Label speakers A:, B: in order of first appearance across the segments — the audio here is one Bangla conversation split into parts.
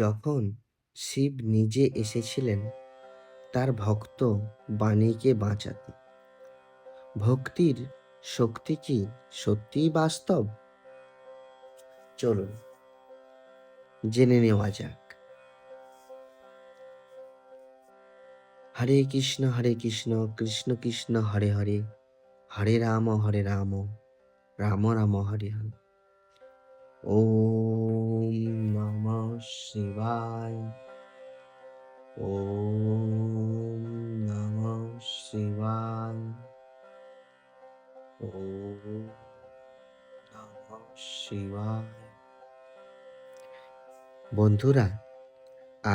A: যখন শিব নিজে এসেছিলেন তার ভক্ত বাণীকে বাঁচাতে ভক্তির শক্তি কি সত্যিই বাস্তব চলুন জেনে নেওয়া যাক হরে কৃষ্ণ হরে কৃষ্ণ কৃষ্ণ কৃষ্ণ হরে হরে হরে রাম হরে রাম রাম রাম হরে হরে ওম নম শিবায় ওম নম শিবায় ওম নম শিবায় বন্ধুরা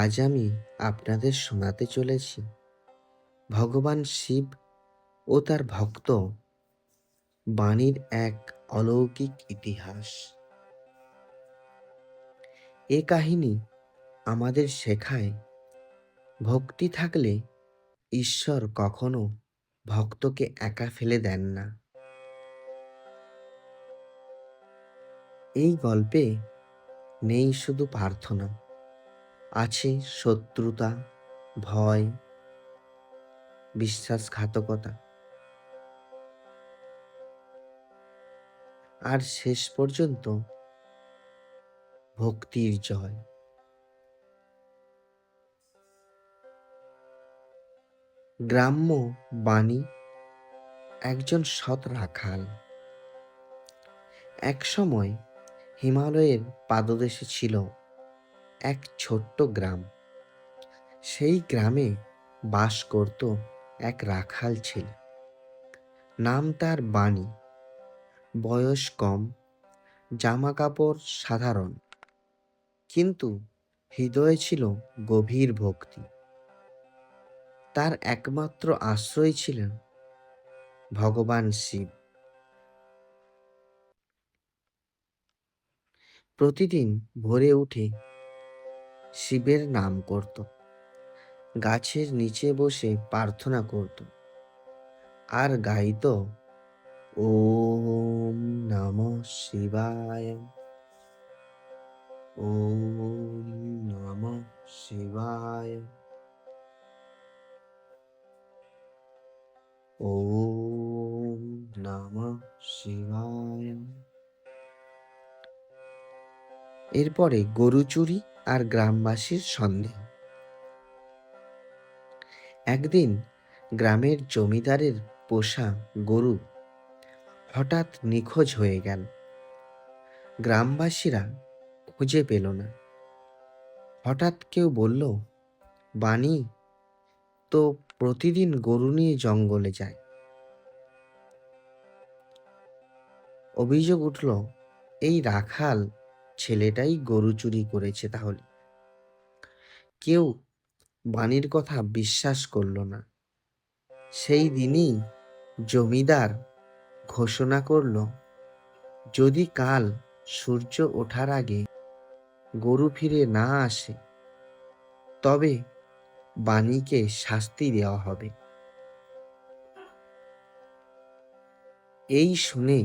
A: আজ আমি আপনাদের শোনাতে চলেছি ভগবান শিব ও তার ভক্ত বাণীর এক অলৌকিক ইতিহাস এ কাহিনী আমাদের শেখায় ভক্তি থাকলে ঈশ্বর কখনো ভক্তকে একা ফেলে দেন না এই গল্পে নেই শুধু প্রার্থনা আছে শত্রুতা ভয় বিশ্বাসঘাতকতা আর শেষ পর্যন্ত ভক্তির জয় গ্রাম্য বাণী একজন সৎ রাখাল এক সময় হিমালয়ের পাদদেশে ছিল এক ছোট্ট গ্রাম সেই গ্রামে বাস করত এক রাখাল ছিল নাম তার বাণী বয়স কম জামা কাপড় সাধারণ কিন্তু হৃদয়ে ছিল গভীর ভক্তি তার একমাত্র আশ্রয় ছিলেন ভগবান শিব প্রতিদিন ভোরে উঠে শিবের নাম করত গাছের নিচে বসে প্রার্থনা করত আর গাইত ওম নম শিবায় এরপরে গরু চুরি আর গ্রামবাসীর সন্দেহ একদিন গ্রামের জমিদারের পোষা গরু হঠাৎ নিখোঁজ হয়ে গেল গ্রামবাসীরা খুঁজে পেল না হঠাৎ কেউ বলল বাণী তো প্রতিদিন গরু নিয়ে জঙ্গলে যায় অভিযোগ উঠল এই রাখাল ছেলেটাই গরু চুরি করেছে তাহলে কেউ বাণীর কথা বিশ্বাস করল না সেই দিনই জমিদার ঘোষণা করল যদি কাল সূর্য ওঠার আগে গরু ফিরে না আসে তবে বাণীকে শাস্তি দেওয়া হবে এই শুনে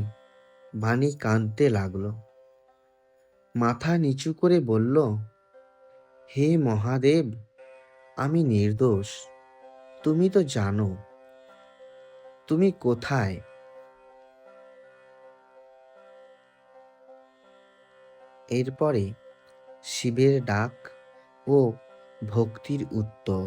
A: বাণী কাঁদতে লাগল মাথা নিচু করে বলল হে মহাদেব আমি নির্দোষ তুমি তো জানো তুমি কোথায় এরপরে শিবের ডাক ও ভক্তির উত্তর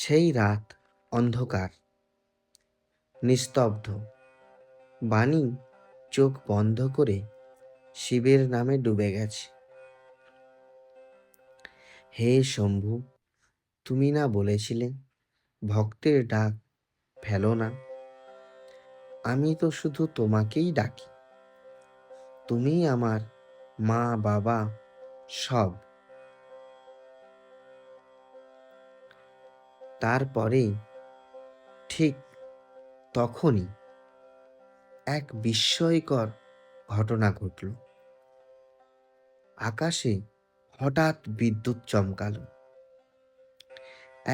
A: সেই রাত অন্ধকার নিস্তব্ধ বাণী চোখ বন্ধ করে শিবের নামে ডুবে গেছে হে শম্ভু তুমি না বলেছিলে ভক্তের ডাক ফেলো না আমি তো শুধু তোমাকেই ডাকি তুমি আমার মা বাবা সব তারপরে ঠিক তখনই এক বিস্ময়কর ঘটনা ঘটল আকাশে হঠাৎ বিদ্যুৎ চমকাল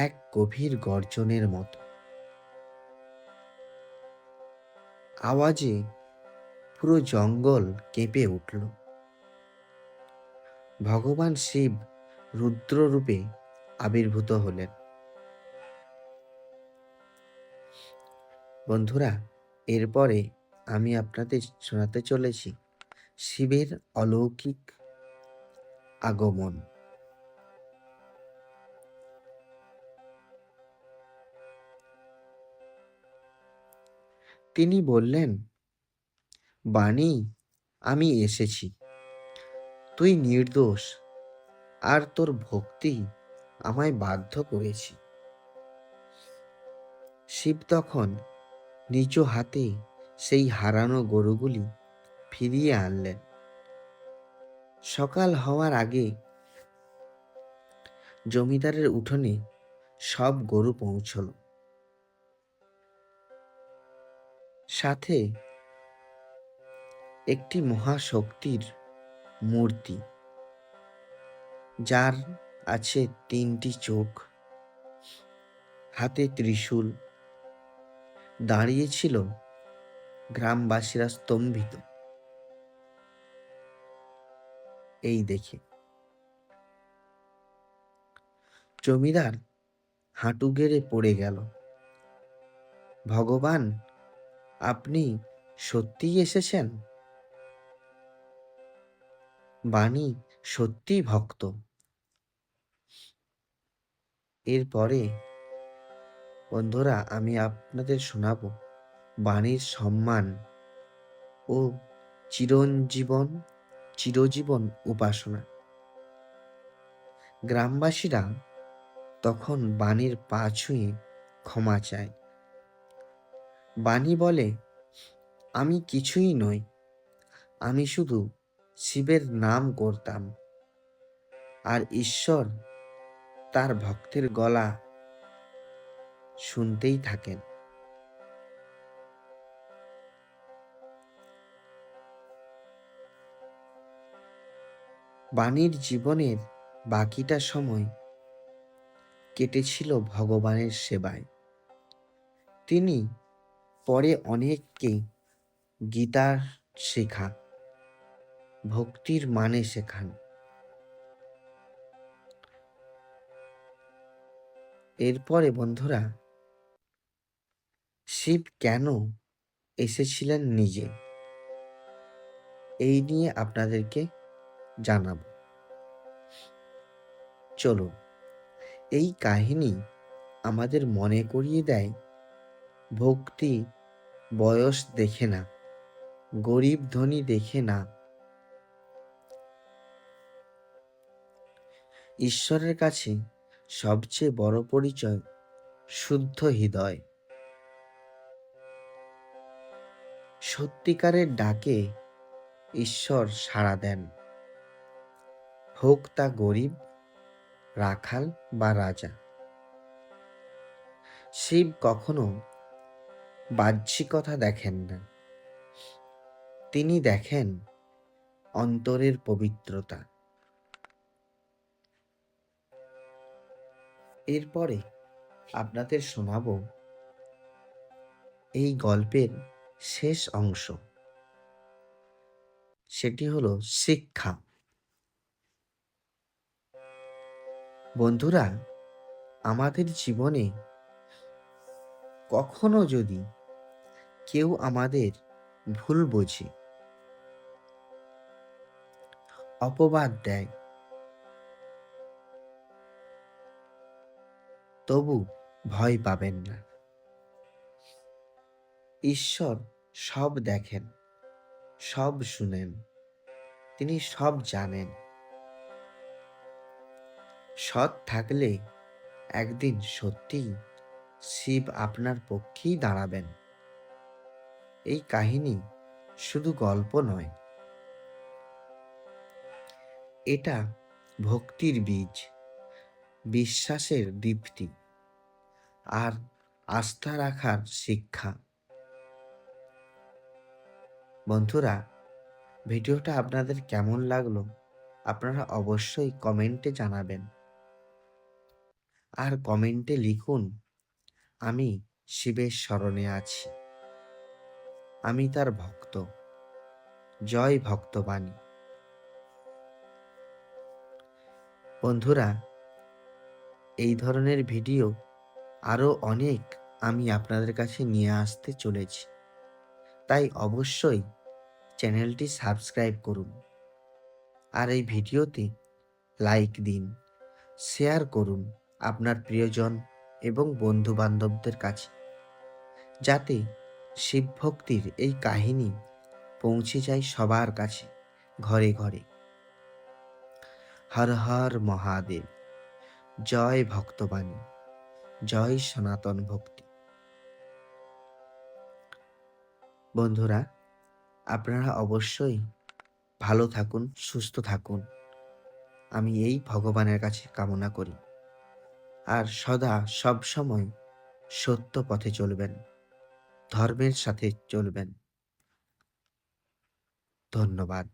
A: এক গভীর গর্জনের মতো আওয়াজে পুরো জঙ্গল কেঁপে উঠল ভগবান শিব রুদ্ররূপে আবির্ভূত হলেন বন্ধুরা এরপরে আমি আপনাদের শোনাতে চলেছি শিবের অলৌকিক আগমন তিনি বললেন বাণী আমি এসেছি তুই নির্দোষ আর তোর ভক্তি আমায় বাধ্য করেছি শিব তখন নিচু হাতে সেই হারানো গরুগুলি ফিরিয়ে আনলেন সকাল হওয়ার আগে জমিদারের উঠোনে সব গরু পৌঁছলো সাথে একটি মহাশক্তির মূর্তি যার আছে তিনটি চোখ হাতে ত্রিশূল দাঁড়িয়েছিল গ্রামবাসীরা স্তম্ভিত এই দেখে জমিদার হাঁটু গেড়ে পড়ে গেল ভগবান আপনি সত্যিই এসেছেন বাণী সত্যি ভক্ত এরপরে বন্ধুরা আমি আপনাদের শোনাব বাণীর সম্মান ও চিরঞ্জীবন চিরজীবন উপাসনা গ্রামবাসীরা তখন বাণীর পা ছুঁয়ে ক্ষমা চায় বাণী বলে আমি কিছুই নই আমি শুধু শিবের নাম করতাম আর ঈশ্বর তার ভক্তের গলা শুনতেই থাকেন বাণীর জীবনের বাকিটা সময় কেটেছিল ভগবানের সেবায় তিনি পরে অনেককে গীতা শেখা ভক্তির মানে শেখান এরপরে বন্ধুরা শিব কেন এসেছিলেন নিজে এই নিয়ে আপনাদেরকে জানাব চলো এই কাহিনী আমাদের মনে করিয়ে দেয় ভক্তি বয়স দেখে না গরিব ধনী দেখে না ঈশ্বরের কাছে সবচেয়ে বড় পরিচয় শুদ্ধ হৃদয় সত্যিকারের ডাকে ঈশ্বর সাড়া দেন হোক তা গরিব রাখাল বা রাজা শিব কখনো বাহ্যিকতা দেখেন না তিনি দেখেন অন্তরের পবিত্রতা এরপরে আপনাদের শোনাব এই গল্পের শেষ অংশ সেটি হলো শিক্ষা বন্ধুরা আমাদের জীবনে কখনো যদি কেউ আমাদের ভুল বোঝে অপবাদ দেয় তবু ভয় পাবেন না ঈশ্বর সব দেখেন সব শুনেন তিনি সব জানেন সৎ থাকলে একদিন সত্যিই শিব আপনার পক্ষেই দাঁড়াবেন এই কাহিনী শুধু গল্প নয় এটা ভক্তির বীজ বিশ্বাসের দীপ্তি আর আস্থা রাখার শিক্ষা বন্ধুরা ভিডিওটা আপনাদের কেমন লাগলো আপনারা অবশ্যই কমেন্টে জানাবেন আর কমেন্টে লিখুন আমি শিবের স্মরণে আছি আমি তার ভক্ত জয় ভক্তবাণী বন্ধুরা এই ধরনের ভিডিও আরও অনেক আমি আপনাদের কাছে নিয়ে আসতে চলেছি তাই অবশ্যই চ্যানেলটি সাবস্ক্রাইব করুন আর এই ভিডিওতে লাইক দিন শেয়ার করুন আপনার প্রিয়জন এবং বন্ধু বান্ধবদের কাছে যাতে শিবভক্তির এই কাহিনী পৌঁছে যায় সবার কাছে ঘরে ঘরে হর হর মহাদেব জয় ভক্তবাণী জয় সনাতন ভক্তি বন্ধুরা আপনারা অবশ্যই ভালো থাকুন সুস্থ থাকুন আমি এই ভগবানের কাছে কামনা করি আর সদা সব সময় সত্য পথে চলবেন ধর্মের সাথে চলবেন ধন্যবাদ